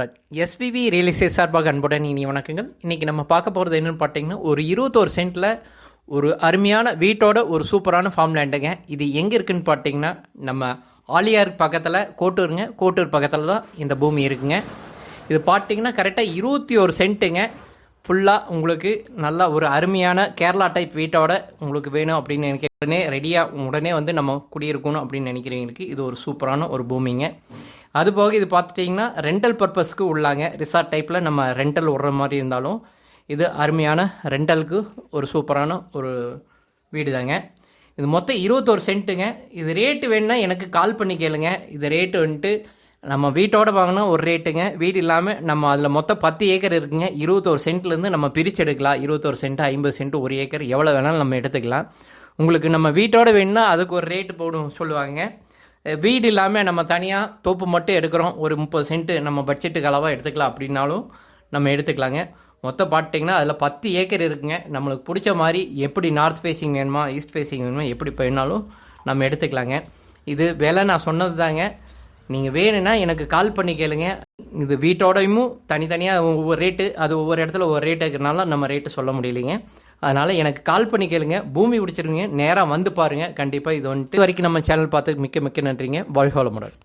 But SVV real estate சார்பாக அன்புடன் இனி வணக்கங்கள். இன்றைக்கி நம்ம பார்க்க போகிறது என்னென்னு பார்த்தீங்கன்னா ஒரு இருபத்தோரு சென்ட்டில் ஒரு அருமையான வீட்டோட ஒரு சூப்பரான ஃபார்ம் லேண்டுங்க இது எங்கே இருக்குதுன்னு பார்த்தீங்கன்னா நம்ம ஆலியார் பக்கத்தில் கோட்டூருங்க. கோட்டூர் பக்கத்தில் தான் இந்த பூமி இருக்குங்க. இது பார்த்தீங்கன்னா கரெக்டாக இருபத்தி ஒரு சென்ட்டுங்க. ஃபுல்லாக உங்களுக்கு நல்லா ஒரு அருமையான கேரளா டைப் வீட்டோட உங்களுக்கு வேணும் அப்படின்னு நினைக்க உடனே ரெடியாக உடனே வந்து நம்ம குடியிருக்கணும் அப்படின்னு நினைக்கிறவங்களுக்கு இது ஒரு சூப்பரான ஒரு பூமிங்க. அது போக இது பார்த்துட்டிங்கன்னா ரெண்டல் பர்பஸ்க்கு உள்ளாங்க. ரிசார்ட் டைப்பில் நம்ம ரெண்டல் விடுற மாதிரி இருந்தாலும் இது அருமையான ரெண்டலுக்கு ஒரு சூப்பரான ஒரு வீடு தாங்க இது மொத்தம் இருபத்தோரு சென்ட்டுங்க. இது ரேட்டு வேணுன்னா எனக்கு கால் பண்ணி கேளுங்க. இது ரேட்டு வந்துட்டு நம்ம வீட்டோட வாங்கினா ஒரு ரேட்டுங்க வீடு இல்லாமல் நம்ம அதில் மொத்தம் பத்து ஏக்கர் இருக்குங்க. இருபத்தோரு சென்ட்லேருந்து நம்ம பிரித்து எடுக்கலாம். இருபத்தோரு சென்ட் ஐம்பது சென்ட் ஒரு ஏக்கர் எவ்வளோ வேணாலும் நம்ம எடுத்துக்கலாம். உங்களுக்கு நம்ம வீட்டோட வேணும்னா அதுக்கு ஒரு ரேட்டு போடும் சொல்லுவாங்க. வீடு இல்லாமல் நம்ம தனியாக தோப்பு மட்டும் எடுக்கிறோம். ஒரு முப்பது சென்ட்டு நம்ம பட்ஜெட்டுக்கு அளவாக எடுத்துக்கலாம் அப்படின்னாலும் நம்ம எடுத்துக்கலாங்க. மொத்தம் பார்த்துட்டிங்கன்னா அதில் பத்து ஏக்கர் இருக்குங்க. நம்மளுக்கு பிடிச்ச மாதிரி எப்படி நார்த் ஃபேஸிங் வேணுமா ஈஸ்ட் ஃபேஸிங் வேணுமா எப்படி போயினாலும் நம்ம எடுத்துக்கலாங்க. இது விலை நான் சொன்னது தாங்க நீங்கள் வேணும்னா எனக்கு கால் பண்ணி கேளுங்க. இது வீட்டோடையும் தனித்தனியாக ஒவ்வொரு ரேட்டு அது ஒவ்வொரு இடத்துல ஒவ்வொரு ரேட்டு இருக்கிறனால நம்ம ரேட்டு சொல்ல முடியலைங்க. அதனால் எனக்கு கால் பண்ணி கேளுங்க. பூமி பிடிச்சிருங்க நேராக வந்து பாருங்கள் கண்டிப்பாக இது வந்துட்டு வரைக்கும் நம்ம சேனல் பார்த்து மிக்க மிக்க நன்றிங்க. வாழ்வாளமுடன்